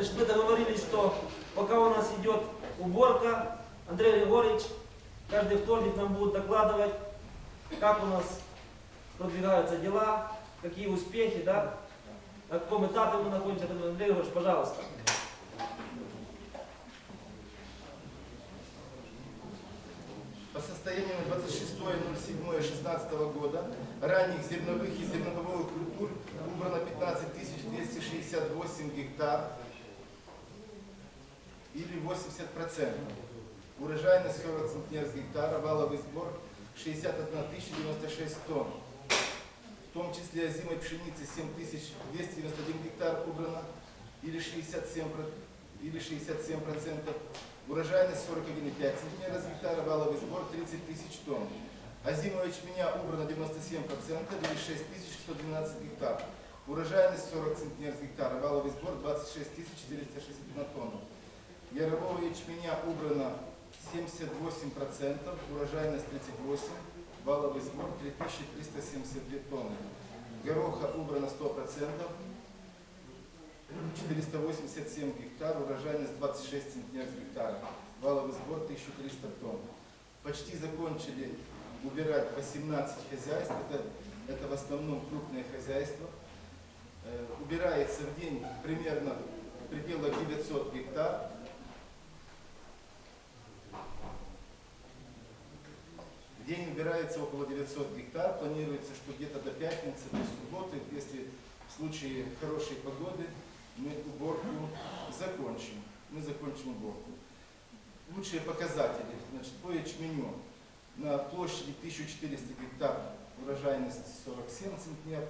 Значит, мы договорились, что пока у нас идет уборка, Андрей Григорьевич каждый вторник нам будет докладывать, как у нас продвигаются дела, какие успехи, да, на каком этапе мы находимся. Андрей Григорьевич, пожалуйста. По состоянию на 26.07.16 года ранних зерновых и зернобобовых культур убрано 15 268 гектар или 80%. Урожайность 40 центнер с гектара, валовый сбор 61 096 тонн. В том числе озимой пшеницы 7291 гектар убрано или 67, про- или 67%. Урожайность 41,5 центнера с гектара, валовый сбор 30 тысяч тонн. Озимого ячменя убрано 97% или 6112 гектар. Урожайность 40 центнер с гектара, валовый сбор 26 461 тонн. Ярового ячменя убрано 78%, урожайность 38, валовый сбор 3372 тонны. Гороха убрано 100%, 487 гектар, урожайность 26 центнер гектара, валовый сбор 1300 тонн. Почти закончили убирать 18 хозяйств, это, это в основном крупные хозяйства. Э, Убирается в день примерно в пределах 900 гектар. День убирается около 900 гектар. Планируется, что где-то до пятницы, до субботы, если в случае хорошей погоды, мы уборку закончим. Мы закончим уборку. Лучшие показатели. Значит, по ячменю на площади 1400 гектар урожайность 47 центнер.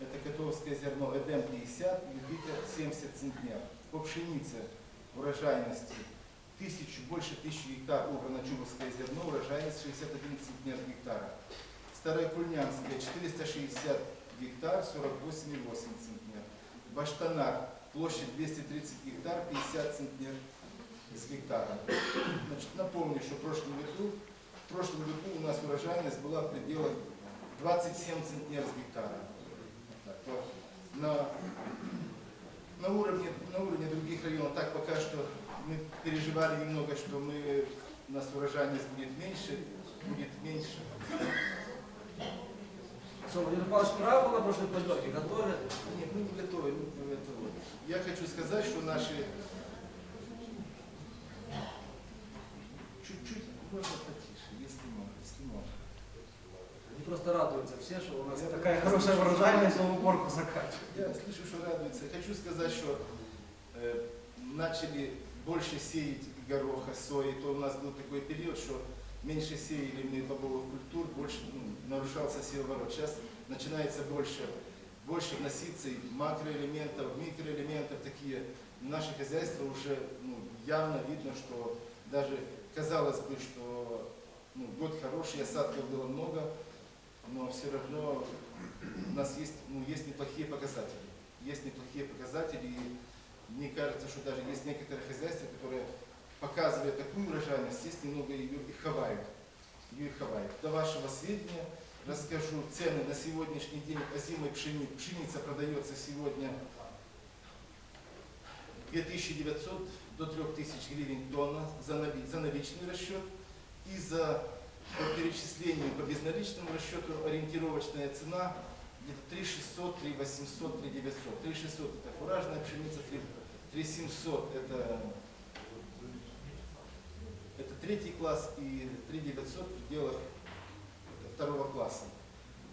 Это котовское зерно Эдем 50, Юпитер 70 центнер. По пшенице урожайности 1000, больше 1000 гектар убрано чубовское зерно, урожайность 61 центнер гектара. Старокульнянское 460 гектар, 48,8 центнер. Баштанар, площадь 230 гектар, 50 центнер с гектара. Значит, напомню, что в прошлом году, в прошлом году у нас урожайность была в пределах 27 центнер с гектара. На, на, уровне, на уровне других районов так пока что мы переживали немного, что мы, у нас урожайность будет меньше, будет меньше. Что, Владимир Павлович прав был на прошлой планерке? Готовы? Нет, мы не готовы. ну, это вот. Я хочу сказать, что наши чуть-чуть можно потише, если можно, если можно. Они просто радуются все, что у нас Я такая хорошая что- урожайность, что уборку заканчиваем. Я слышу, что радуется. Хочу сказать, что э, начали больше сеять гороха, сои, то у нас был такой период, что меньше сеяли мы бобовых культур, больше ну, нарушался севооборот. Сейчас начинается больше, больше вноситься макроэлементов, микроэлементов, такие. Наше хозяйство уже ну, явно видно, что даже казалось бы, что ну, год хороший, осадков было много, но все равно у нас есть, ну, есть неплохие показатели. Есть неплохие показатели, и мне кажется, что даже есть некоторые хозяйства, которые, показывая такую урожайность, есть немного ее и хавают. Ее и хавают. До вашего сведения расскажу цены на сегодняшний день озимой пшеницы. Пшеница продается сегодня 2900 до 3000 гривен тонна за, нави- за наличный расчет и за по перечислению по безналичному расчету ориентировочная цена где-то 3600, 3800, 3900. 3600 это фуражная пшеница, 3 3700 это, это третий класс и 3900 в пределах второго класса.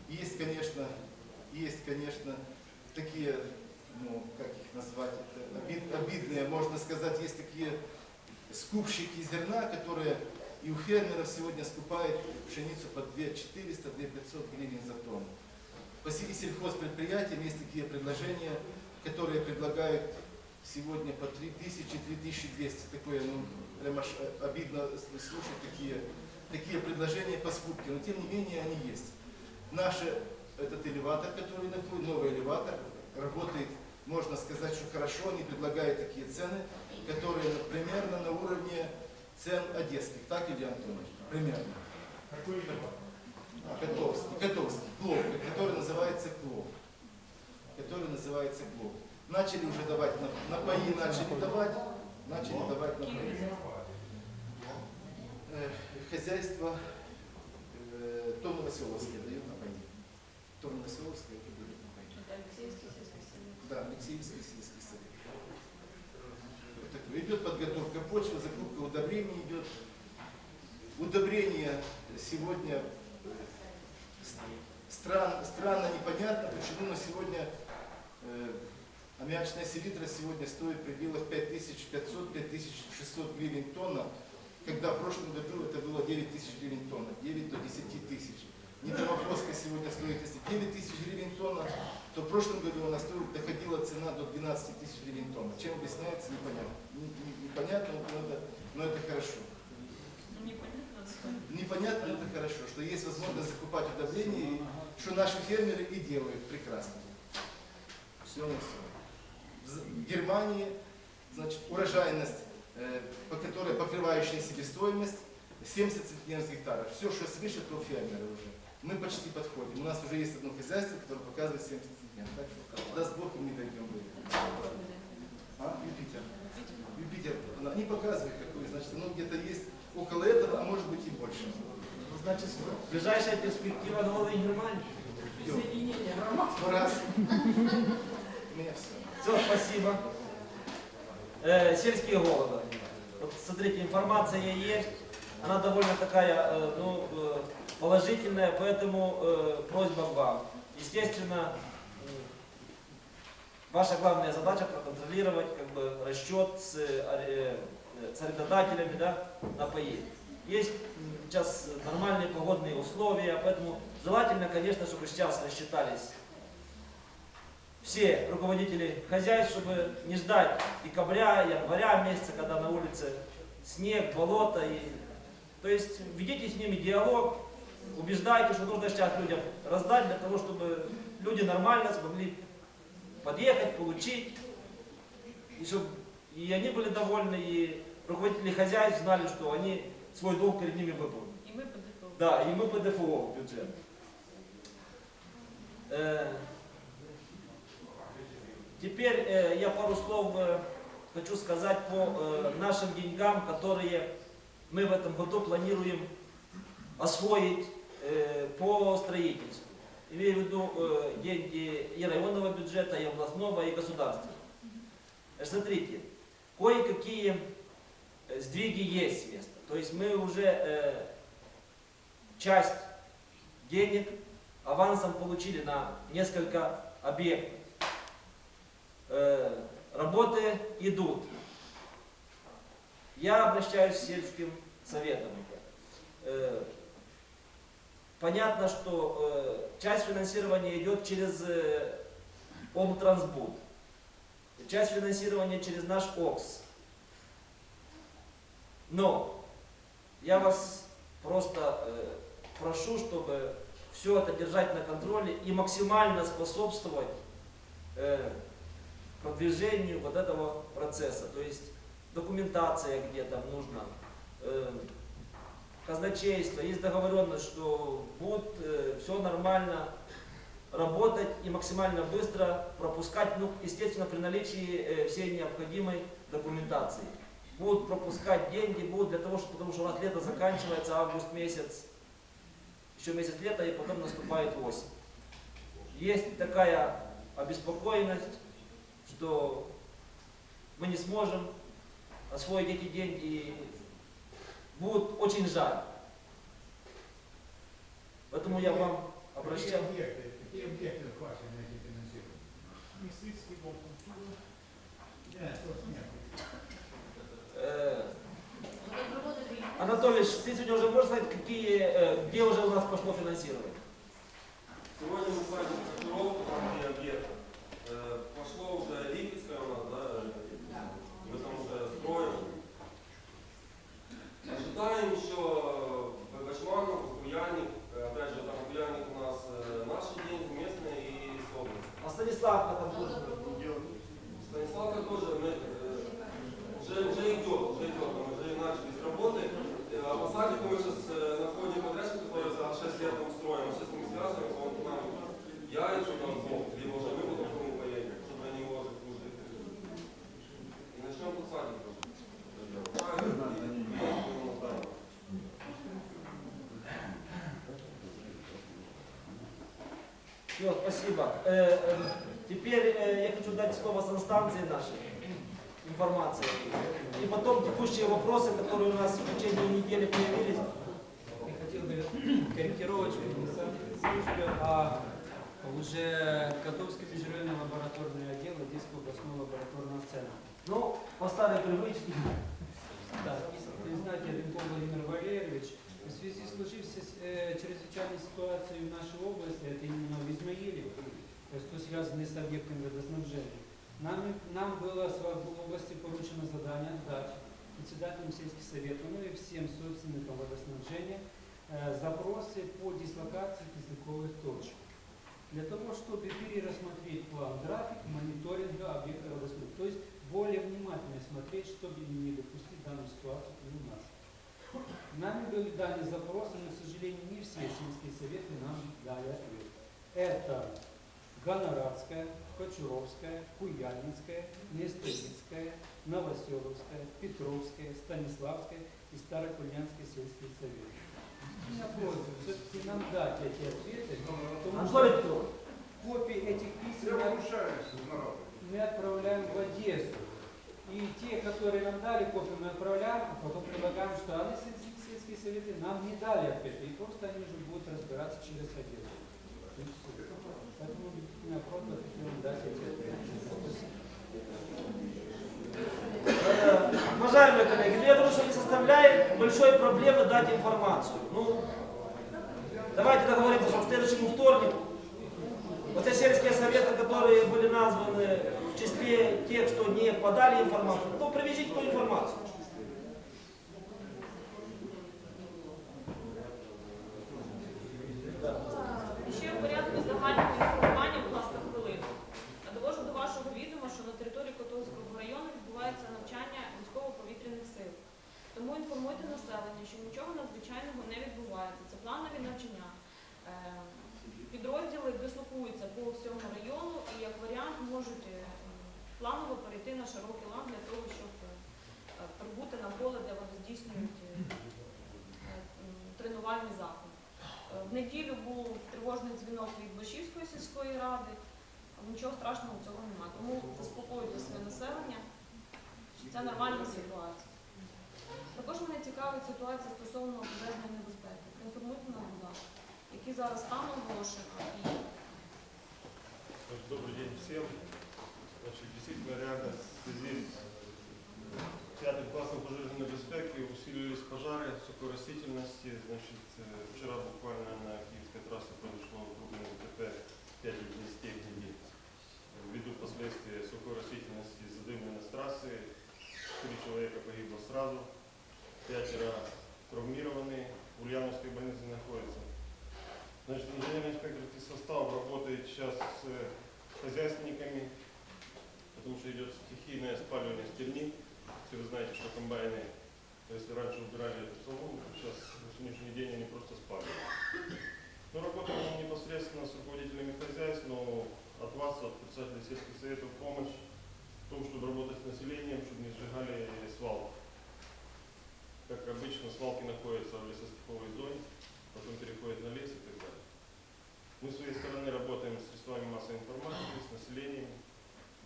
Есть, конечно, есть, конечно, такие, ну, как их назвать, это обид- обидные, можно сказать, есть такие скупщики зерна, которые и у фермеров сегодня скупают пшеницу по 2400, 2500 гривен за тонну. По сельхозпредприятиям есть такие предложения, которые предлагают сегодня по 3000, 3200. Такое, ну, прямо аж обидно слушать такие, такие предложения по скупке, но тем не менее они есть. Наш этот элеватор, который находит, новый элеватор, работает, можно сказать, что хорошо, они предлагают такие цены, которые ну, примерно на уровне цен одесских, так, Илья Антонович? Примерно. А, Котовский, Котовский, Клов, который называется Клов. Который называется Клов. Начали уже давать на, напои, начали давать, начали давать напои. Э, хозяйство э, то Новоселовское дает напои. То Новоселовское это дает напои. Да, Алексеевский сельский совет. Вот такое. Идет подготовка почвы, закупка удобрений идет. Удобрения сегодня э, стран, странно, непонятно, почему, но сегодня э, аммиачная селитра сегодня стоит в пределах 5500-5600 гривен тонна, когда в прошлом году это было 9 тысяч гривен тонна, 9 до 10 тысяч. Нитромофоска сегодня стоит, если 9 тысяч гривен тонна, то в прошлом году она стоила, доходила цена до 12 тысяч гривен тонна. Чем объясняется, непонятно. Не- не- Непонятно, но это, но это хорошо. Непонятно, но это хорошо, что есть возможность закупать удобрения, что наши фермеры и делают прекрасно. Все на все. В Германии, значит, урожайность, э, по которой покрывающая себестоимость, 70 центнеров с гектара. Все, что свыше, то фермеры уже. Мы почти подходим. У нас уже есть одно хозяйство, которое показывает 70 центнеров. Так что, даст Бог, мы дойдем до этого. А? Юпитер. Юпитер. Они показывают какой, значит, оно где-то есть около этого, а может быть и больше. Значит, ближайшая перспектива Новой Германии. Раз. У меня все. Все, спасибо. Э, сельские голода. Вот смотрите, информация есть. Она довольно такая э, ну, э, положительная, поэтому э, просьба вам. Естественно, ваша главная задача проконтролировать как бы, расчет с, э, э, с арендодателями да, на паи. Есть сейчас нормальные погодные условия, поэтому желательно, конечно, чтобы сейчас рассчитались все руководители хозяйств, чтобы не ждать декабря, января месяца, когда на улице снег, болото. И... То есть ведите с ними диалог, убеждайте, что нужно сейчас людям раздать для того, чтобы люди нормально смогли подъехать, получить, и чтобы и они были довольны, и руководители хозяйств знали, что они свой долг перед ними выполнили. И мы по ДФО. Да, и мы по ДФО бюджет. Теперь э, я пару слов э, хочу сказать по э, нашим деньгам, которые мы в этом году планируем освоить по строительству. Имею в виду деньги и районного бюджета, и областного, и государственного. Смотрите, кое-какие сдвиги есть с места. То есть мы уже часть денег авансом получили на несколько объектов. Э, работы идут. Я обращаюсь к сельским советам. Э, понятно, что э, часть финансирования идет через Облтрансбуд, часть финансирования через наш ОКС. Но я вас просто прошу, чтобы все это держать на контроле и максимально способствовать продвижению вот этого процесса. То есть документация где там нужна, э, казначейство, есть договоренность, что будет все нормально работать и максимально быстро пропускать, ну, естественно, при наличии э, всей необходимой документации. Будут пропускать деньги, будут для того, что, потому что у нас лето заканчивается, август месяц, еще месяц лета, и потом наступает осень. Есть такая обеспокоенность, что мы не сможем освоить эти деньги, и будет очень жаль. Поэтому я вам обращаюсь. Какие объекты, какие объекты охвачены этим финансированием? Мисливський дом культури. Нет, тоже нет. Анатолий, ты сегодня уже можешь сказать, какие, э, где уже у нас пошло финансирование? Сегодня тренировку провели объекта. Э, Пошло уже Липецкая у нас, да, мы там уже строим. Ожидаем еще Башманов, Куяник. Э, Опять же, там Куяник у нас э, наши деньги, местные и с области. А Станислав на там тоже. Станиславка тоже мы, э, уже, уже идет, мы уже начали с работы. Э, А по садику мы сейчас э, находим подрядчика, который за 6 лет мы строим Все, спасибо. Э, э, теперь э, я хочу дать слово санстанции нашей, информации. И потом текущие вопросы, которые у нас в течение недели появились. Я хотел бы корректировочку а уже Котовский межрайонный лабораторный отдел Одесского областного лабораторного центра. Ну, по старой привычке. Да, Ленков Владимир Валерьевич, в связи с сложившейся э, чрезвычайной ситуацией в нашей области, это именно в Измаиле, связано с объектом водоснабжения, нам, нам было с- области поручено задание дать председателям сельских советов, ну и всем собственникам водоснабжения э, запросы по дислокации кисляковых точек. Для того, чтобы перерассмотреть план график мониторинга объекта водоснабжения. То есть более внимательно смотреть, чтобы не допустить данную ситуацию у нас. Нами были даны запросы, но, к сожалению, не все сельские советы нам дали ответ. Это Гонорадская, Кочуровская, Куяльницкая, Нестерицкая, Новоселовская, Петровская, Станиславская и Старокульянский сельский совет. Я просьба все-таки нам дать эти ответы, потому Анатолий что копии этих писем мы- мы отправляем в Одессу. И те, которые нам дали копию, мы отправляем, а потом предлагаем, что они сельские, сельские советы нам не дали ответа. И просто они уже будут разбираться через Одессу. Поэтому Уважаемые коллеги, ну я думаю, что не составляет большой проблемы дать информацию. Ну, давайте договоримся, что к следующему вторнику вот те сельские советы, которые были названы в числе тех, что не подали информацию, то привезите ту информацию. цікавить ситуація стосовно пожежної небезпеки. Інформуйте нас, будь ласка, які зараз стан оголошено і Значит, Добрый день всем. Значит, действительно, реально в связи с пятым классом пожарной безопасности усилились пожары сухой растительности. Значит, э, вчера буквально на Киевской трассе произошло крупное ДТП 5 из техники. Ввиду последствий сухой растительности задымленной с трассы. Три человека погибло сразу, Пятеро травмированы, в Ульяновской больнице находятся. Значит, инженерный инспекторский состав работает сейчас с хозяйственниками, потому что идет стихийное спаливание стерни. Все вы знаете, что комбайны, то если раньше убирали эту солому, сейчас на сегодняшний день они просто спаливают. Но работаем мы непосредственно с руководителями хозяйств, но от вас, от председателя сельских советов, помощь в том, чтобы работать с населением, чтобы не сжигали свалку. Как обычно, свалки находятся в лесостиховой зоне, потом переходят на лес и так далее. Мы с своей стороны работаим с средствами массовой информации, с населением,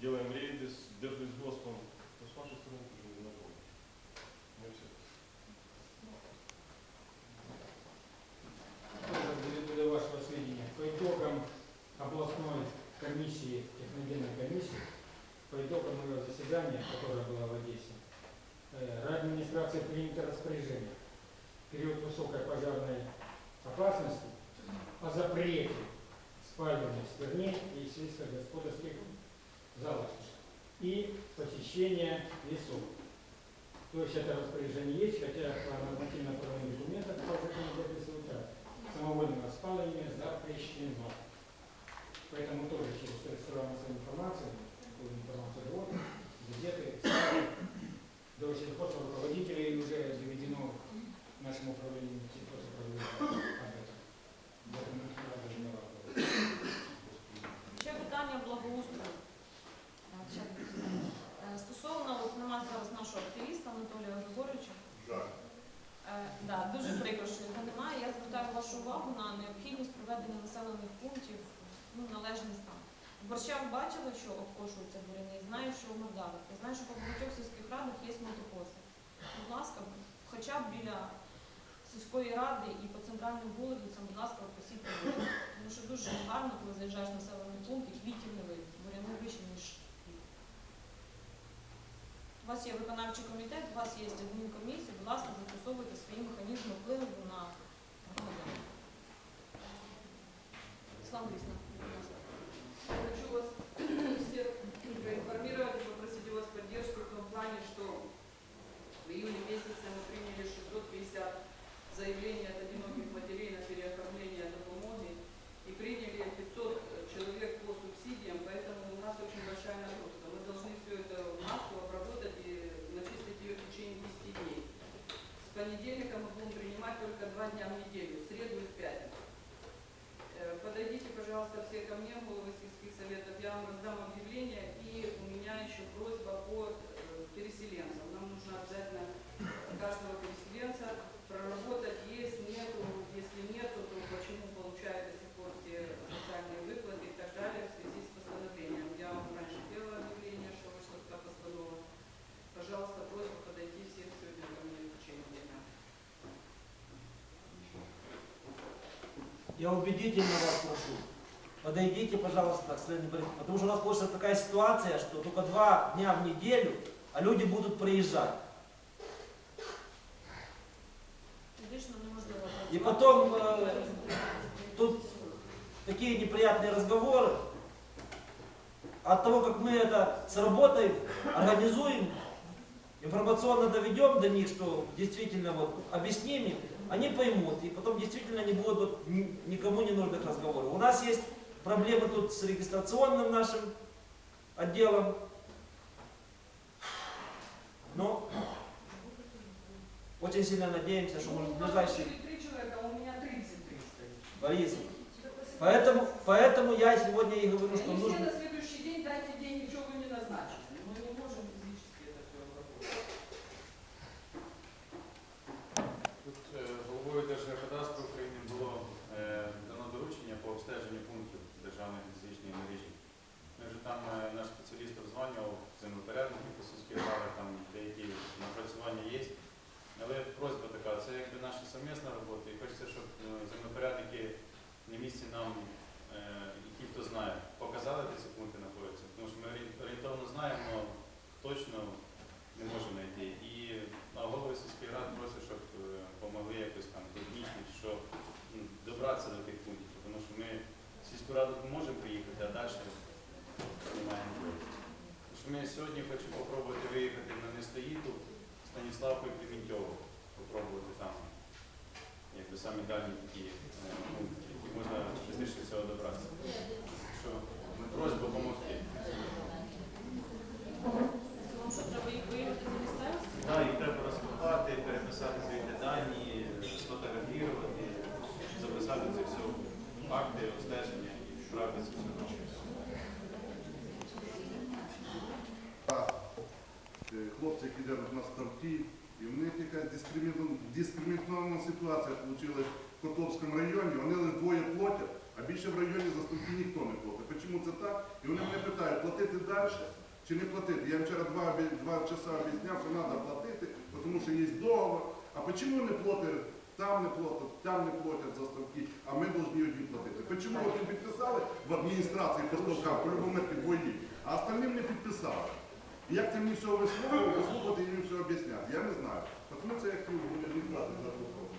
делаем рейды с Держлесгоспом. Но с вашей стороны тоже не знакомы. Ну, все. До вашего сведения. По итогам областной комиссии, техногенной комиссии, по итогам ее заседания, которое было в Одессе, э, администрация принято распоряжение в период высокой пожарной опасности о запрете спаливания стерней и сельскохозяйственных залежей и посещения лесов. То есть это распоряжение есть, хотя по нормативно-правовым документам тоже это не записывается. Самовольного спаливания запрещено. Поэтому тоже через средства массовой информации, такую информацию вот, газеты, до сельхозного руководителей уже доведено нашему управлению сельхозуправления об этом. Поэтому это надо не работать. ще питання благоустрою. Е, ще питання. Е, Стосовно, от нема зараз нашого активіста Анатолія Григоровича. Е, да, дуже прикро, що його немає. Я звертаю вашу увагу на необхідність проведення населених пунктів ну, належний Борщах бачили, що обкошуються буряни, знаю, що в. Я знаю, що по багатьох сільських радах є мотокоси. Будь ласка, хоча б біля сільської ради і по центральним вулицям, будь ласка, посіть буряни. Тому що дуже гарно, коли заїжджаєш в населений пункт і квітів не видно. Буряни вищі, ніж. У вас є виконавчий комітет, у вас є адмінкомісія, будь ласка, застосовуйте свої механізми впливу на громадян. Слава Борисовна, Я убедительно вас прошу. Подойдите, пожалуйста, к Слене Борисовне, потому что у нас получится такая ситуация, что только два дня в неделю, а люди будут приезжать. Фізично неможливо. І працювати. потім, е, Тут такие неприятные разговоры. От того, как мы это сработаем, организуем, информационно доведем до них, что действительно вот объясним им, они поймут, и потом действительно не будут вот ни- никому не нужных разговоров. У нас есть проблемы тут с регистрационным нашим отделом. Но очень сильно надеемся, что может в Ну, ближайшие... а у меня 33 стоит. Борис, поэтому, поэтому я сегодня и говорю, что нужно... місці нам, е, і ті, хто знає, показали, де ці пункти знаходяться. Тому що ми орієнтовно знаємо, точно не можемо знайти. І а голови сільських рад просять, щоб е, помогли якось там технічно, чи що ну, добратися до тих пунктів. Тому що ми в сільську раду можемо приїхати, а далі немає. Що ми сьогодні хочемо спробувати виїхати на Нестоїту, Станіславку і Клімінтьово, попробувати там, якби самі дальні такі е, пункти, можна швидше всього добратися. Що просьба допомогти. Дискримінована ситуація вийшла в Котовському районі. Вони лише двоє платять, а більше в районі за старті ніхто не платить. Чому це так? І вони мене питають, платити далі чи не платити. Я вчора два, два часа об'ясняв, що треба платити, тому що є договор. А чому не платять? Там не платять, там не платять за ставки, а ми повинні одні платити. Чому не підписали в адміністрації по ставкам, по-любому підвої, а остальним не підписали? Як це мені все висловлювати, і мені все об'ясняти? Я не знаю. Тому це я хотів відправити за вопрос.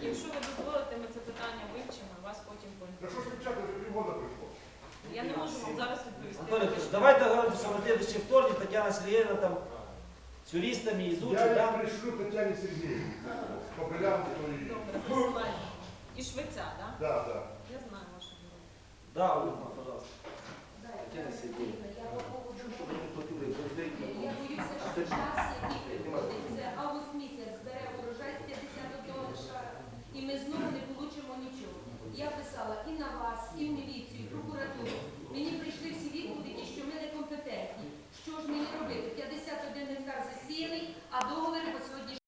Якщо ви дозволите, ми це питання вивчимо, і вас потім Та що ж вивчати, вже півгода прийшло. Я не можу вам зараз відповісти. Анатолий Ильич, давай договоримся, что на следующий вторник Татьяна Сергеевна там с юристами Я изучит, як да? прийшлю Тетяні Сергіївні, з Кобилянської. Добре, посилання. І Швеця, так? Да, да. Я знаю вашу дорогу. Да, Ольга, пожалуйста. Я боюся, що час, який приходить, це август місяць збере урожай з 51 лишара, і ми знову не получимо нічого. Я писала і на вас, і в міліцію, і в прокуратуру. Мені прийшли всі відповіді, що ми некомпетентні. Що ж мені робити? 51 гектар засіяний, а договір по сьогодні.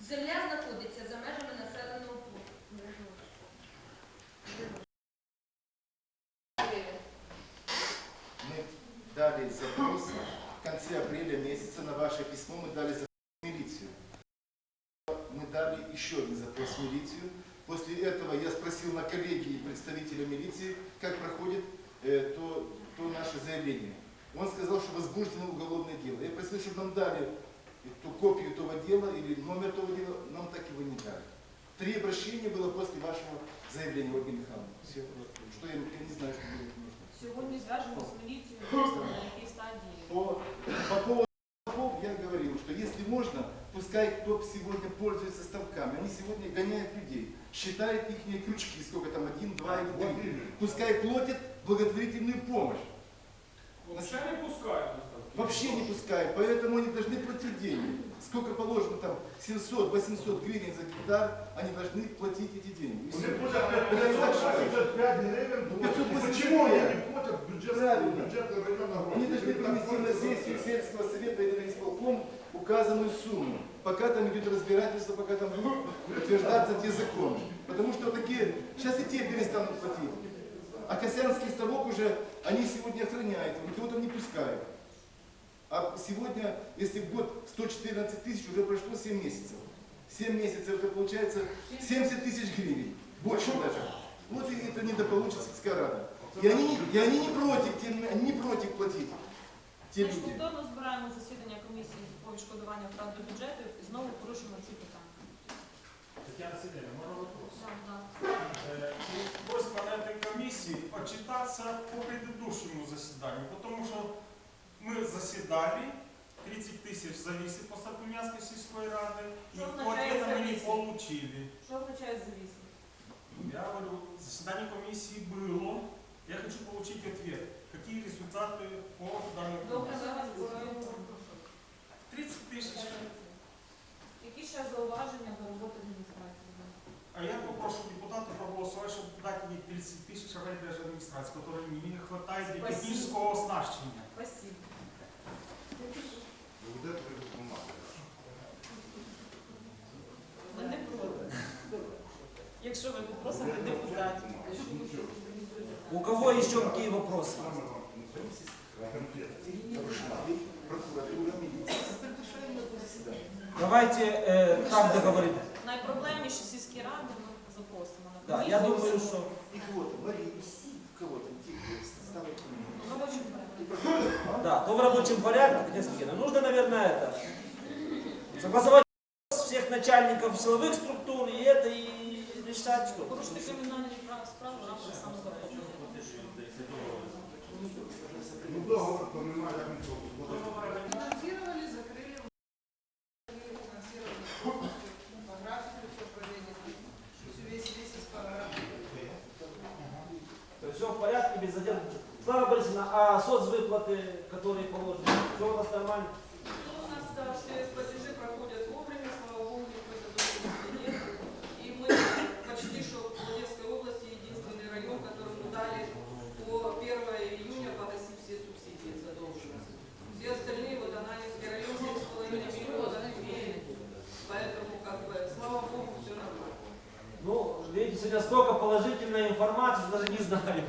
Земля знаходиться за межами дали запрос в милицию. Мы дали еще один запрос в милицию. После этого я спросил на коллегии представителя милиции, как проходит э, то, то наше заявление. Он сказал, что возбуждено уголовное дело. Я просил, чтобы нам дали ту копию этого дела или номер того дела, нам так его не дали. Три обращения было после вашего заявления, Ольга Михайловна. Все. Что я, я не знаю, что было нужно. Сьогодні зв'яжемо з міліцією, просто на якій стадії. По, по поводу ставков я говорил, что если можно, пускай кто сегодня пользуется ставками, они сегодня гоняют людей, считают их крючки, сколько там, один, два или Вот три. Пускай платят благотворительную помощь. Вообще не пускают. Вообще не пускают, поэтому они должны платить деньги. Сколько положено там, 700-800 гривен за гектар, они должны платить эти деньги. И Вони всё. платять Это не так, что- 585 гривень. Ну, 585. Почему они не платят бюджет, Правильно. бюджет района Они должны принести на сессию сельского совета или исполком указанную сумму. Пока там идет разбирательство, пока там будут утверждаться те законы. Потому что такие, сейчас и те перестанут платить. А Косянский ставок уже, они сегодня охраняют, никого там не пускают. А сегодня, если в год 114 тысяч, уже прошло 7 месяцев. 7 месяцев это получается 70 тысяч гривен. Больше даже. Вот и это недополучит сельская рада. И они, не- и они не против, тем- они не против платить. Те ж люди. повторно збираємо засідання комісії по відшкодуванню втрат до бюджету і знову порушимо ці питання. Татьяна Сидорова, можно вопрос? Так, так. Э, и Просьба на этой комиссии отчитаться по предыдущему заседанию, потому что мы заседали, 30 тысяч зависит по Сатумянской сельской рады, и Что по означает ответа мы не зависит? получили. Що означає завісно? Я говорю, заседание комиссии было, я хочу получить ответ, какие результаты по данной Добре, комиссии. зараз поговоримо. 30 тысяч. Які ще зауваження до роботи адміністрації? А я попрошу депутатов проголосовать, чтобы дать ей 30 тысяч райдержадминистрации, которой не хватает для Спасибо. технического оснащения. Спасибо. Буде твою бумагу. Ми не проти. Якщо ви попросите депутатів. У кого еще какие вопросы? Прокуратура, милиция. Давайте э, так договорим. Найпроблемніші сільські ради ми запросимо на Да, комісію. я думаю, что И кого-то, Марию, кого-то, тихо, ставят В робочому порядку. да, то в рабочем порядке, Татьяна Сергеевна, нужно, наверное, это согласовать всех начальников силовых структур и это и решать, что. Порушити кримінальні прав- справи в рамках самозахоплення. Ну, договор, то немає, як нічого. Финансировали, закрыли, финансировали полностью, все. То есть все в порядке, без задержки. Слава Борисовна, а соцвыплаты, которые положены, все у нас нормально? Ну, у нас да, все платежи проходят вовремя, слава богу, никакой задолженности нет. И мы почти что в Молодецкой области единственный район, которому дали по 1 июня погасить все субсидии задолженности. Все остальные, вот Ананевский район, 7,5 миллиона имеет. Поэтому, как бы, слава богу, все нормально. Ну, сегодня столько положительной информации, даже не знаю.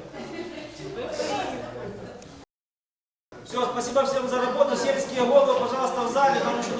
Все, спасибо всем за работу. Сельские головы, пожалуйста, в зале. Нам еще